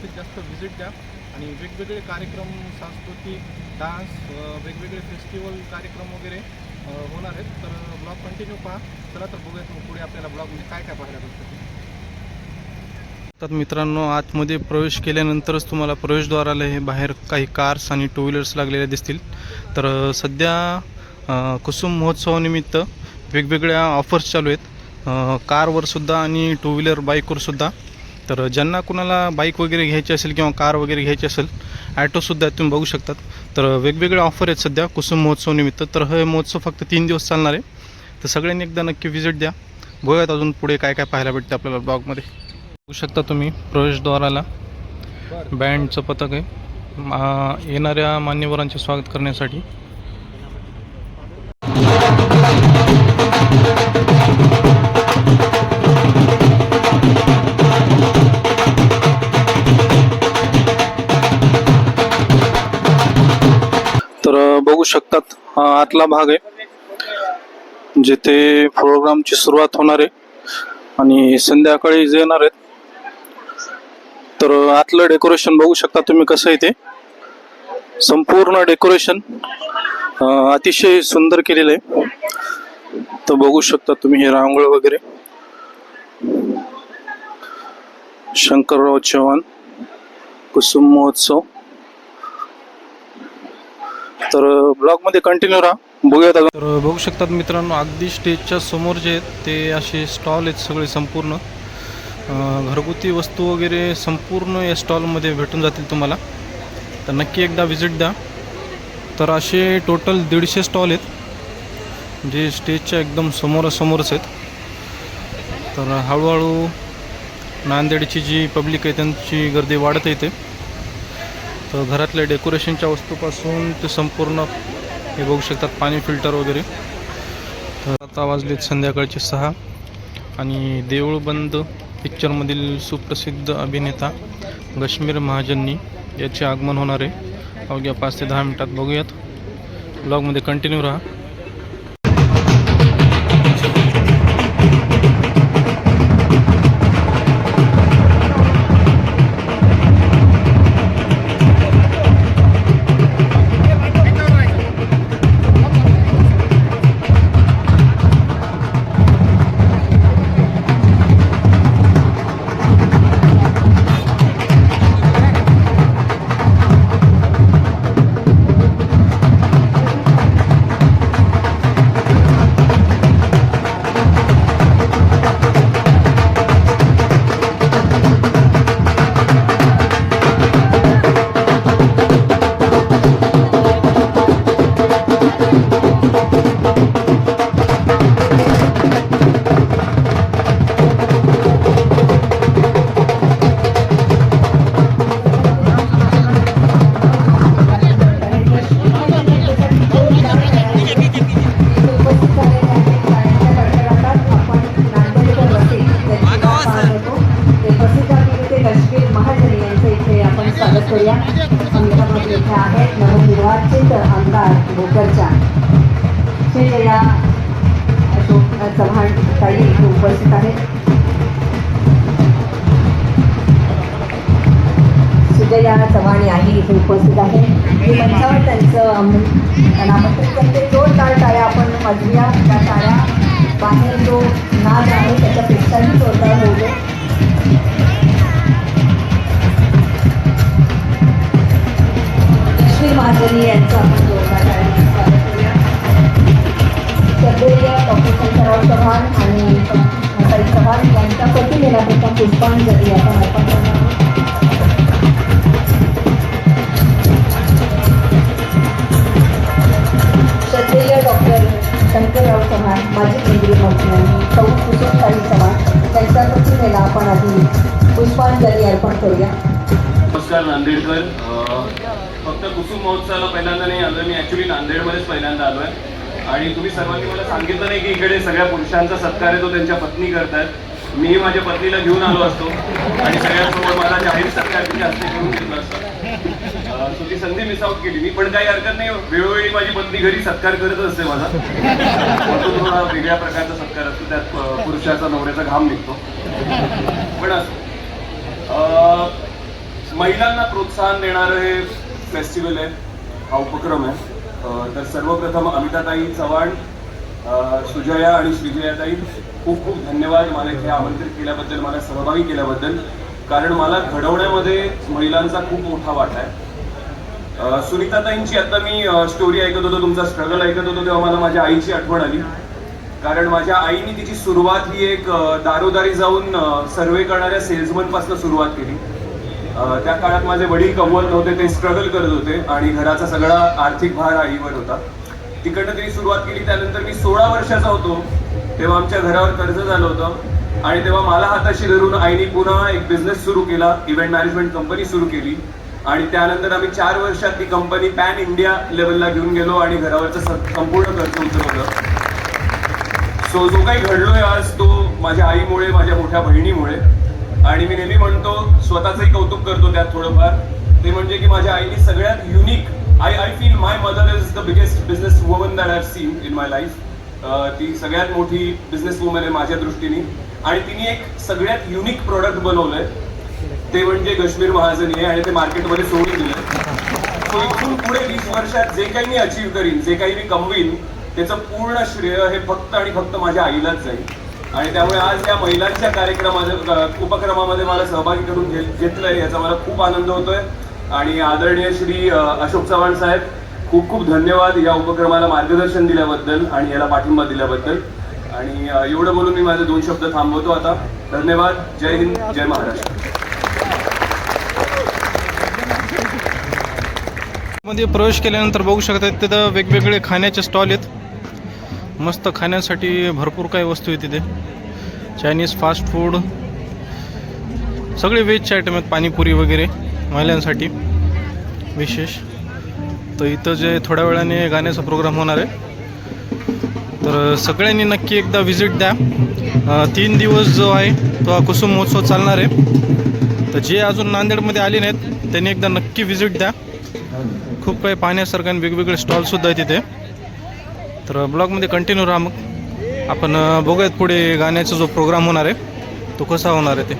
जास्तीत जास्त व्हिजिट द्या. आणि वेगवेगळे कार्यक्रम सांस्कृतिक डान्स वेगवेगळे फेस्टिवल कार्यक्रम वगैरे होणार आहेत. तर ब्लॉग कंटिन्यू पहा. चला तर बघूयात मग पुढे आपल्याला ब्लॉगमध्ये काय काय पाहायला भेटतं तर मित्रांनो आतमध्ये प्रवेश केल्यानंतरच तुम्हाला प्रवेशद्वाराला हे बाहेर काही कार्स आणि टू व्हीलर्स लागलेल्या दिसतील. तर सध्या कुसुम महोत्सवानिमित्त वेगवेगळ्या ऑफर्स चालू आहेत. कारवरसुद्धा आणि टू व्हीलर बाईकवरसुद्धा तर ज्यांना कुणाला बाईक वगैरे घ्यायची असेल किंवा कार वगैरे घ्यायची असेल ॲटोसुद्धा तुम्ही बघू शकतात. तर वेगवेगळे ऑफर आहेत सध्या कुसुम महोत्सवानिमित्त तर हे महोत्सव फक्त तीन दिवस चालणार आहे. तर सगळ्यांनी एकदा नक्की व्हिजिट द्या. बघूयात अजून पुढे काय काय पाहायला भेटते आपल्याला ब्लॉगमध्ये बघू शकता तुम्ही प्रवेशद्वाराला बँडचं पथक आहे. मा- येणाऱ्या मान्यवरांचे स्वागत करण्यासाठी. बघू शकतात. हा आतला भाग आहे जिथे प्रोग्रामची सुरुवात होणार आहे आणि संध्याकाळी जे येणार आहेत तर आतलं डेकोरेशन बघू शकता तुम्ही कसं आहे ते. संपूर्ण डेकोरेशन अतिशय सुंदर केलेलं आहे. तर बघू शकता तुम्ही हे रांगोळ वगैरे. शंकरराव चव्हाण कुसुम महोत्सव. तर ब्लॉगमध्ये कंटिन्यू राहा. बघूयात तर बघू शकतात मित्रांनो अगदी स्टेजच्या समोर जे आहेत ते असे स्टॉल आहेत सगळे संपूर्ण. घरगुती वस्तू वगैरे संपूर्ण या स्टॉलमध्ये भेटून जातील तुम्हाला. तर नक्की एकदा व्हिजिट द्या. तर असे टोटल दीडशे स्टॉल आहेत जे स्टेजच्या एकदम समोरासमोरच आहेत. तर हळूहळू नांदेडची जी पब्लिक आहे त्यांची गर्दी वाढत येते तर घरातल्या डेकोरेशनच्या वस्तूपासून ते संपूर्ण हे बघू शकतात पाणी फिल्टर वगैरे. तर आता वाजलेत संध्याकाळचे सहा आणि देऊळ बंद पिक्चरमधील सुप्रसिद्ध अभिनेता कश्मीर महाजननी याचे आगमन होणार आहे. अवघ्या पाच ते दहा मिनटात बघूयात. ब्लॉगमध्ये कंटिन्यू राहा. उपस्थित आहेत सुजया चव्हाण याही इथे उपस्थित आहे. मी मंचावर त्यांचं त्यांना आमंत्रित करते. जोरदार टाळ्या आपण वाजूया त्या टाळ्या बाहेर जो नाद आहे त्याच्यापेक्षा यांच्या प्रतिमेला पुष्पांजली आपण अर्पण करणार आहोत श्रद्धेय डॉक्टर शंकरराव चव्हाण माजी केंद्रीय मंत्री आणि सौ कुसुमताई चव्हाण त्यांच्या प्रतिमेला आपण आधी पुष्पांजली अर्पण करूया. नमस्कार नांदेडकर. फक्त कुसुम महोत्सवाला पहिल्यांदा नाही आलो मी ॲक्च्युली नांदेडमध्येच पहिल्यांदा आलो आहे आणि तुम्ही सर्वांनी मला सांगितलं नाही की इकडे सगळ्या पुरुषांचा सत्कार आहे तो त्यांच्या पत्नी करतात. मी माझ्या पत्नीला घेऊन आलो असतो आणि सगळ्यांसमोर मला जाहीर सत्कार तिच्या हस्ते करून घेतला असता. ती संधी मिस आउट केली. मी पण काही हरकत नाही वेळोवेळी माझी पत्नी घरी सत्कार करत असते माझा. तो थोडा वेगळ्या प्रकारचा सत्कार असतो त्यात पुरुषाचा नवऱ्याचा घाम निघतो. पण असं. महिलांना प्रोत्साहन देणारं हे फेस्टिवल आहे हा उपक्रम आहे. तर सर्वप्रथम अमिताताई चव्हाण सुजया आणि श्रीजयाताई खूप खूप धन्यवाद. मला इथे आमंत्रित केल्याबद्दल मला सहभागी केल्याबद्दल. कारण मला घडवण्यामध्ये महिलांचा खूप मोठा वाटा आहे. सुनीताताईंची आता मी स्टोरी ऐकत होतो तुमचा स्ट्रगल ऐकत होतो तेव्हा मला माझ्या आईची आठवण आली. कारण माझ्या आईने तिची सुरुवात ही एक दारोदारी जाऊन सर्वे करणाऱ्या सेल्समनपासून सुरुवात केली. त्या काळात माझे वडील कमवत नव्हते ते स्ट्रगल करत होते आणि घराचा सगळा आर्थिक भार आईवर होता. तिकडनं तिने सुरुवात केली त्यानंतर मी सोळा वर्षाचा होतो. तेव्हा आमच्या घरावर कर्ज झालं होतं. आणि तेव्हा मला हाताशी धरून आईने पुन्हा एक बिझनेस सुरू केला. इव्हेंट मॅनेजमेंट कंपनी सुरू केली. आणि त्यानंतर आम्ही चार वर्षात ती कंपनी पॅन इंडिया लेवलला घेऊन गेलो आणि घरावरचं संपूर्ण कर्ज उचलवलं. सो जो काही घडलोय आज तो माझ्या आईमुळे माझ्या मोठ्या बहिणीमुळे. आणि मी नेहमी म्हणतो स्वतःचंही कौतुक करतो त्यात थोडंफार. ते म्हणजे की माझ्या आईने सगळ्यात unique I I feel my mother is the biggest business woman that have seen in my life ती सगळ्यात मोठी बिझनेस वुमन आहे माझ्या दृष्टीने. आणि तिने एक सगळ्यात युनिक प्रोडक्ट बनवलंय. ते म्हणजे कश्मीर महाजनी आहे आणि ते मार्केटमध्ये सोडून दिलंय. सो इथून पुढे वीस वर्षात जे काही मी अचीव्ह करीन जे काही मी कमवीन त्याचं पूर्ण श्रेय हे फक्त आणि फक्त माझ्या आईलाच जाईल. आणि त्यामुळे आज या महिलांच्या कार्यक्रमाच्या उपक्रमामध्ये मला सहभागी करून घेतलंय याचा मला खूप आनंद होतोय. आणि आदरणीय श्री अशोक चव्हाण साहेब खूप खूप धन्यवाद या उपक्रमाला मार्गदर्शन दिल्याबद्दल आणि याला पाठिंबा दिल्याबद्दल. आणि एवढं बोलून मी माझे दोन शब्द थांबवतो आता. धन्यवाद. जय हिंद जय महाराष्ट्र. मध्ये प्रवेश केल्यानंतर बघू शकता तिथं वेगवेगळे खाण्याचे स्टॉल आहेत. मस्त खाण्यासाठी भरपूर काही वस्तू आहे तिथे. चायनीज फास्ट फूड सगळे व्हेजचे आयटम आहेत पाणीपुरी वगैरे महिलांसाठी. विशेष. तर इथं जे थोड्या वेळाने गाण्याचा प्रोग्राम होणार आहे. तर सगळ्यांनी नक्की एकदा व्हिजिट द्या. तीन दिवस जो आहे तो हा कुसुम महोत्सव चालणार आहे. तर जे अजून नांदेडमध्ये आले नाहीत त्यांनी एकदा नक्की व्हिजिट द्या. खूप काही पाहण्यासारखं आणि वेगवेगळे स्टॉलसुद्धा आहेत तिथे तर ब्लॉगमध्ये कंटिन्यू राहा मग. आपण बघूयात पुढे गाण्याचा जो प्रोग्राम होणार आहे तो कसा होणार आहे ते.